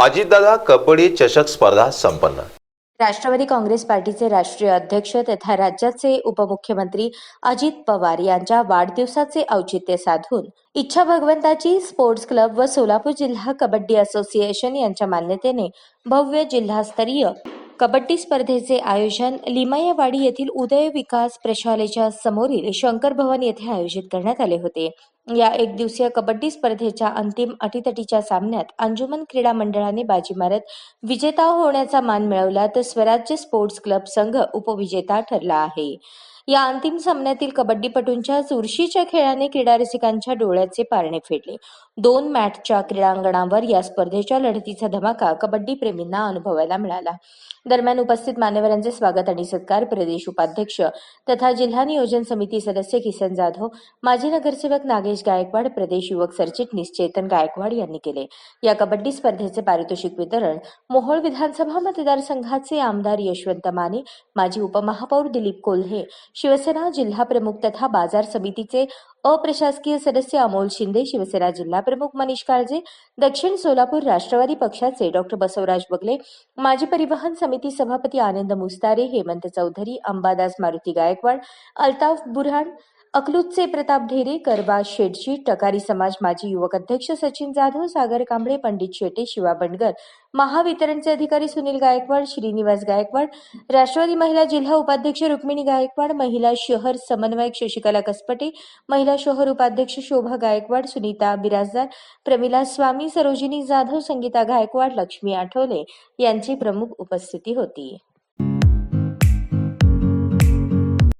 अजितदादा कबड्डी चषक स्पर्धा संपन्न. राष्ट्रवादी काँग्रेस पार्टीचे राष्ट्रीय अध्यक्ष तथा राज्याचे उपमुख्यमंत्री अजित पवार यांच्या वाढदिवसाचे औचित्य साधून इच्छा भगवंताची स्पोर्ट्स क्लब व सोलापूर जिल्हा कबड्डी असोसिएशन यांच्या मान्यतेने भव्य जिल्हास्तरीय कबड्डी स्पर्धेचे आयोजन लिमयावाडी येथील उदय विकास प्रशालेच्या समोरील शंकर भवन येथे आयोजित करण्यात आले होते. या एक दिवसीय कबड्डी स्पर्धेच्या अंतिम अटीतटीच्या सामन्यात अंजुमन क्रीडा मंडळाने बाजी मारत विजेता होण्याचा मान मिळवला तर स्वराज्य स्पोर्ट्स क्लब संघ उपविजेता ठरला आहे. या अंतिम सामन्यातील कबड्डीपटूंच्या चुरशीच्या खेळाने क्रीडा रसिकांच्या डोळ्याचे पारणे फेडले. दोन मॅचच्या क्रीडांगणावर या स्पर्धेच्या लढतीचा धमाका कबड्डी प्रेमींना अनुभवायला मिळाला. दरम्यान उपस्थित मान्यवरांचे स्वागत आणि सत्कार प्रदेश उपाध्यक्ष तथा जिल्हा नियोजन समिती सदस्य किसन जाधव माजी नगरसेवक नागेश गायकवाड प्रदेश युवक सरचिटणीस चेतन गायकवाड यांनी केले. या कबड्डी स्पर्धेचे पारितोषिक वितरण मोहोळ विधानसभा मतदारसंघाचे आमदार यशवंत माने माजी उपमहापौर दिलीप कोल्हे शिवसेना जिल्हा प्रमुख तथा बाजार समितीचे अप्रशासकीय सदस्य अमोल शिंदे शिवसेना जिल्हा प्रमुख मनीष काळजे दक्षिण सोलापूर राष्ट्रवादी पक्षाचे डॉक्टर बसवराज बगले माजी परिवहन समिती सभापती आनंद मुस्तारे हेमंत चौधरी अंबादास मारुती गायकवाड अल्ताफ बुरहान अकलूजचे प्रताप ढेरे करबा शेटजी टकारी समाज माजी युवक अध्यक्ष सचिन जाधव सागर कांबळे पंडित शेटे शिवा बंडगर महावितरणचे अधिकारी सुनील गायकवाड श्रीनिवास गायकवाड राष्ट्रवादी महिला जिल्हा उपाध्यक्ष रुक्मिणी गायकवाड महिला शहर समन्वयक शशिकला कसपटे महिला शहर उपाध्यक्ष शोभा गायकवाड सुनीता बिराजदार प्रमिला स्वामी सरोजिनी जाधव संगीता गायकवाड लक्ष्मी आठवले यांची प्रमुख उपस्थिती होती.